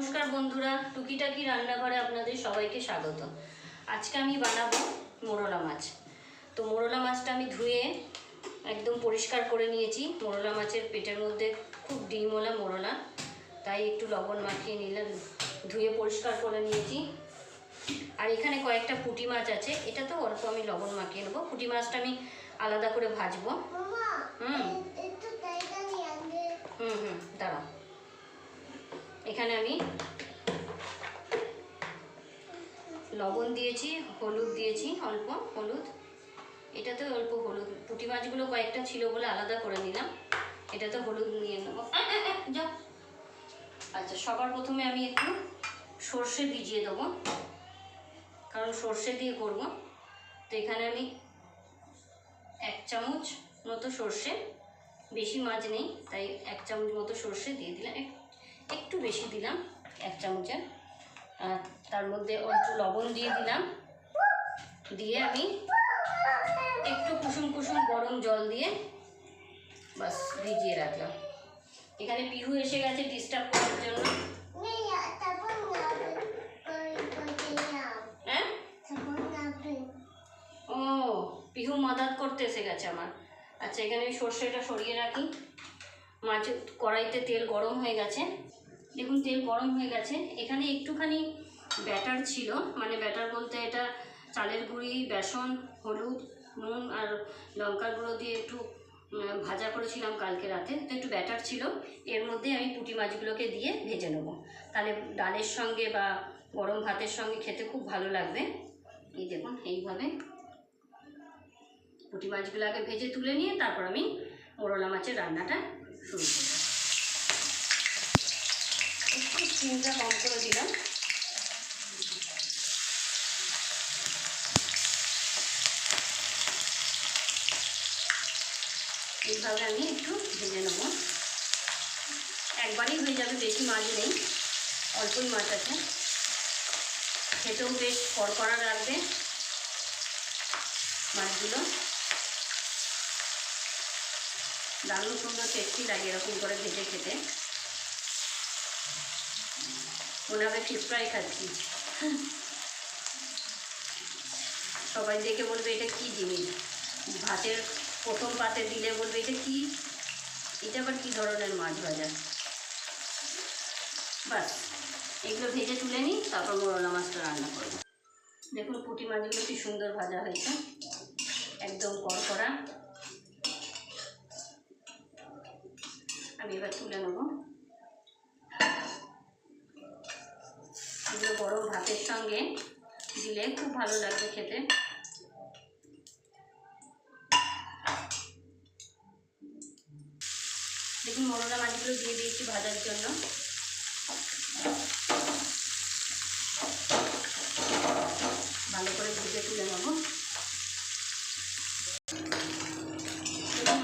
নমস্কার বন্ধুরা টুকিটাকি রান্নাঘরে আপনাদের সবাইকে স্বাগত। আজকে আমি বানাবো মোরলা মাছ। তো মোরলা মাছটা আমি ধুয়ে একদম পরিষ্কার করে নিয়েছি। মোরলা মাছের পেটের মধ্যে খুব ডিমওয়ালা মোরলা তাই একটু লবণ মাখিয়ে নিলাম ধুয়ে পরিষ্কার করে নিয়েছি। আর এখানে কয়েকটা পুঁটি মাছ আছে এটা তো অল্প আমি লবণ মাখিয়ে নেব। পুঁটি মাছটা আমি আলাদা করে ভাজবো। হুম। হুম হুম দাঁড়াও। এখানে আমি লবণ দিয়েছি, হলুদ দিয়েছি, অল্প হলুদ। এটাতে অল্প হলুদ। পুঁটি মাছগুলো কয়েকটা ছিল বলে আলাদা করে নিলাম। এটাতে হলুদ নিয়ে নেব। যাও। আচ্ছা সবার প্রথমে আমি একটু সর্ষে ভিজিয়ে দেবো। কারণ সর্ষে দিয়ে করব। তো এখানে আমি এক চামচ মতো সর্ষে। বেশি মাছ নেই, তাই এক চামচ মতো সর্ষে দিয়ে দিলাম। একটু বেশি দিলাম, এক চামচের। আর তার মধ্যে অল্প লবণ দিয়ে দিলাম। দিয়ে আমি একটু কুসুম কুসুম গরম জল দিয়ে বাস ভিজিয়ে রাখলাম। এখানে পিহু এসে গেছে ডিস্টার্ব করার জন্য। হ্যাঁ? ও, পিহু মাদাত করতে এসে গেছে আমার। আচ্ছা এখানে সর্ষেটা সরিয়ে রাখি। মাছ কড়াইতে তেল গরম হয়ে গেছে। দেখুন, তেল গরম হয়ে গেছে। এখানে একটুখানি ব্যাটার ছিল মানে ব্যাটার বলতে এটা চালের গুঁড়ি, বেসন, হলুদ, নুন আর লঙ্কার গুঁড়ো দিয়ে একটু ভাজা করেছিলাম কালকে রাতে। তো একটু ব্যাটার ছিল। এর মধ্যে আমি পুঁটি মাছগুলোকে দিয়ে ভেজে নেব। তাহলে ডালের সঙ্গে বা গরম ভাতের সঙ্গে খেতে খুব ভালো লাগবে। এই দেখুন, এইভাবে পুঁটি মাছগুলো আগে ভেজে তুলে নিয়ে তারপর আমি মোরলা মাছের রান্নাটা শুরু করব। একটু স্টিমটা কম করে দিলাম। এইভাবে আমি একটু ভেজে নেব। একবারই হয়ে যাবে, বেশি মাছ নেই অল্পই মাছ আছে। খেতেও বেশ কড়কড়া লাগবে মাছগুলো। দারুণ সুন্দর টেস্টি লাগে এরকম করে ভেজে খেতে। ফিশ ফ্রাই খাচ্ছি। সবাই দেখে বলবে এটা কি জিনিস ভাতের প্রথম পাতে দিলে বলবে এটা কি? এটা আবার কী ধরনের মাছ ভাজা বাস, এগুলো ভেজে তুলে নিই, তারপর মোরলা মাছটা রান্না করব। দেখুন পুঁটি মাছগুলো কি সুন্দর ভাজা হয়েছে। একদম কড়কড়া। আমি এবার তুলে নেব এগুলো গরম ভাতের সঙ্গে দিলে খুব ভালো লাগবে খেতে। দেখুন, মরলা মাছগুলো দিয়ে দিয়েছি ভাজার জন্য। ভালো করে ভেজে তুলে নেব।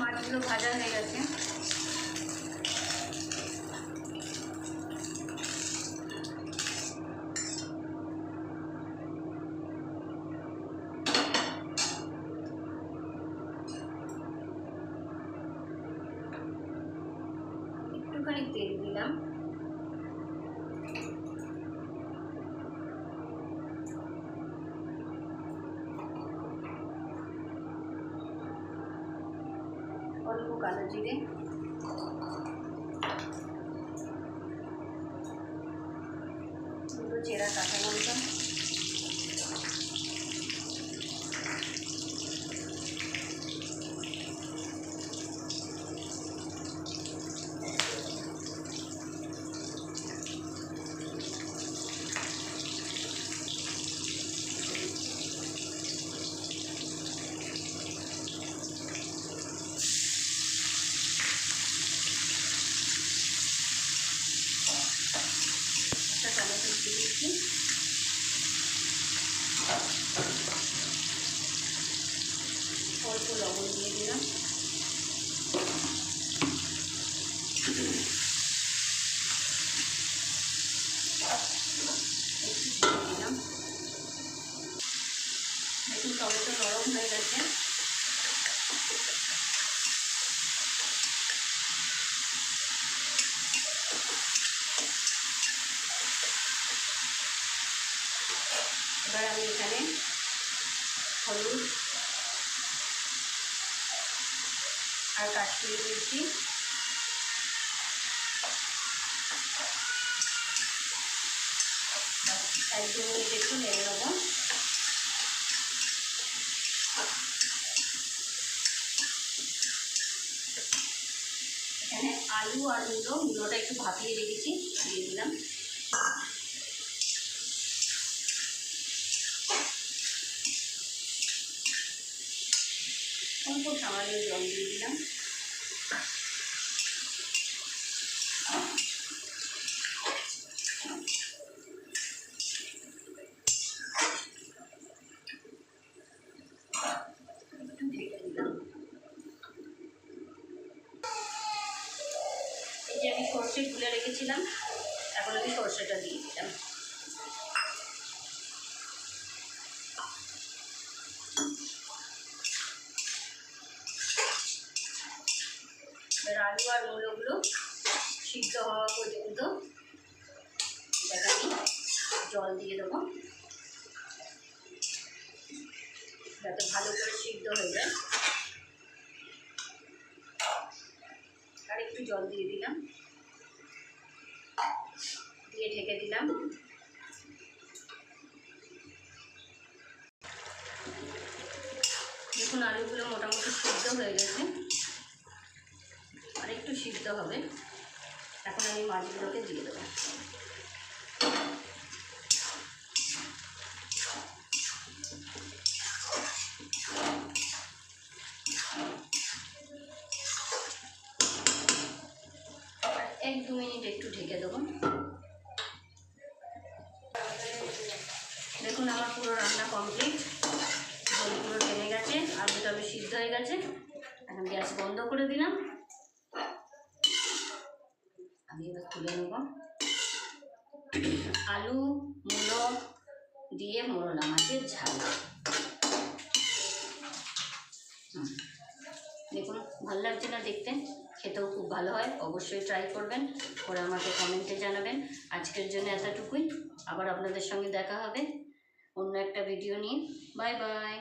মাছগুলো ভাজা হয়ে গেছে। একটুখানি তেল দিলাম অল্প কালো জিরে দুটো চেরা কাঁচা লঙ্কা এবার আমি এখানে হলুদ আর কাশ্মীরি মির্চি এক দু মিনিট একটু নেড়ে নেব। এখানে আলু আর মূলো মূলোটা একটু ভাপিয়ে রেখেছি, দিয়ে দিলাম অল্প সামান্য জল দিয়ে দিলাম একটু ঢেকে দিলাম এই যে আমি সর্ষে গুলে রেখেছিলাম, এখন আমি সর্ষেটা দিয়ে দিলাম। এবার আলু আর মূলগুলো সিদ্ধ হওয়া পর্যন্ত আমি জল দিয়ে দেবো। যাতে ভালো করে সিদ্ধ হয়ে যায় আর একটু জল দিয়ে দিলাম। দিয়ে ঢেকে দিলাম। দেখুন, আলুগুলো মোটামুটি সিদ্ধ হয়ে গেছে। আর একটু সিদ্ধ হবে। এখন আমি মাছগুলোকে দিয়ে দেবো। মিনিট একটু ঢেকে দেবো। দেখুন, আমার পুরো রান্না কমপ্লিট ঝোল পুরো টেনে গেছে আলু টালু সিদ্ধ হয়ে গেছে। এখন গ্যাস বন্ধ করে দিলাম। আমি এবার তুলে নেব। আলু, মূলো দিয়ে মোরলা মাছের ঝাল। হুম। দেখুন, ভালো লাগছে না দেখতে, খেতেও খুব ভালো হয়, অবশ্যই ট্রাই করবেন, করে আমাকে কমেন্টে জানাবেন। আজকের জন্য এতটুকুই, আবার আপনাদের সঙ্গে দেখা হবে অন্য একটা ভিডিও নিয়ে। Bye bye